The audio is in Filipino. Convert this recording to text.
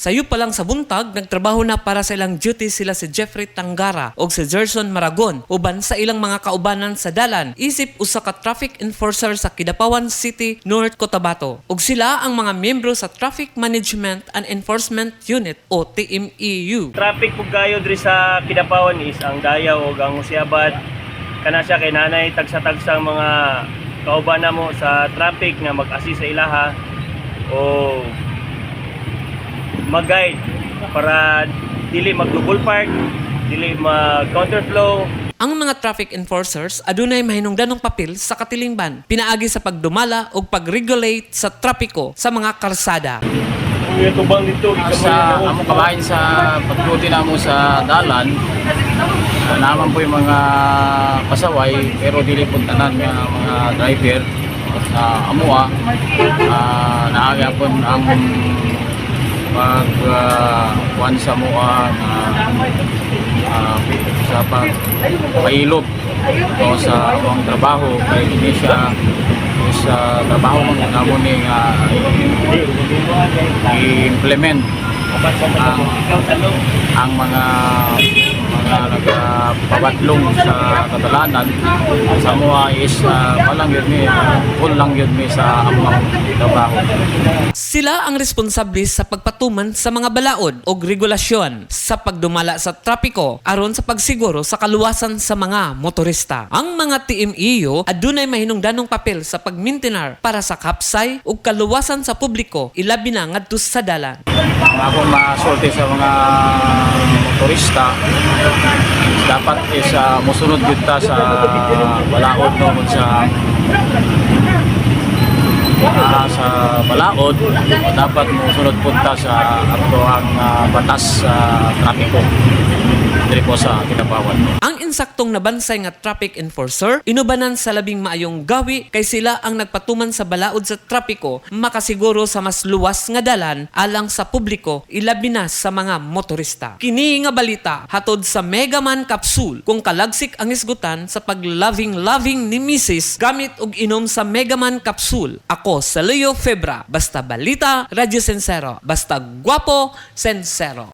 Sayo pa lang sa buntag, nagtrabaho na para sa ilang duty sila si Jeffrey Tangara o si Gerson Maragon uban sa ilang mga kaubanan sa dalan isip usa ka traffic enforcer sa Kidapawan City, North Cotabato. Ug sila ang mga miyembro sa Traffic Management and Enforcement Unit o TMEU. Traffic pug kayo diri sa Kidapawan is ang Dayaw o ang Usiabad. Kana siya kay nanay tagsa-tagsang mga kauban mo sa traffic nga mag-assist sa ilaha o mag-guide para dili mag-double park, dili mag-counterflow, Ang mga traffic enforcers adunay mahinungdanong papel sa katilingban, pinaagi sa pagdumala o pag-regulate sa trapiko sa mga karsada. Yung tubang dito, sa amo kabahin sa pagputi namo sa dalan naman po yung mga pasaway pero dili po tanan nga mga driver sa amuha uh, naaga po ang pag uh, kuhan sa amuha na uh, sa pag pailog o sa among trabaho. Kay hindi siya sa trabaho mo namo ni nga i-implement ang ang mga mga nagpabatlong sa katalanan sa mga is uh, palang yun mi full lang yun mi sa among trabaho Sila ang responsable sa pagpatuman sa mga balaod o regulasyon sa pagdumala sa trapiko aron sa pagsiguro sa kaluwasan sa mga motorista. Ang mga TMEU adunay mahinungdanong papel sa pagmintinar para sa kapsay ug kaluwasan sa publiko ilabi na ngadto sa dalan. Ang ako masulti sa mga motorista dapat is uh, musunod yun ta sa balaod no kung sa ah, sa balaod dapat musunod punta sa ato ang ah, batas sa trapiko diri po sa Kinabawan. Ang insaktong nabansay nga traffic enforcer inubanan sa labing maayong gawi kay sila ang nagpatuman sa balaod sa trapiko makasiguro sa mas luwas nga dalan alang sa publiko ilabi na sa mga motorista. Kini nga balita hatod sa Megaman Capsule kung kalagsik ang isgutan sa pagloving-loving ni Mrs. gamit og inom sa Megaman Capsule. Ako sa Leo Febra, basta balita, Radyo Sensero, basta guwapo, Sensero.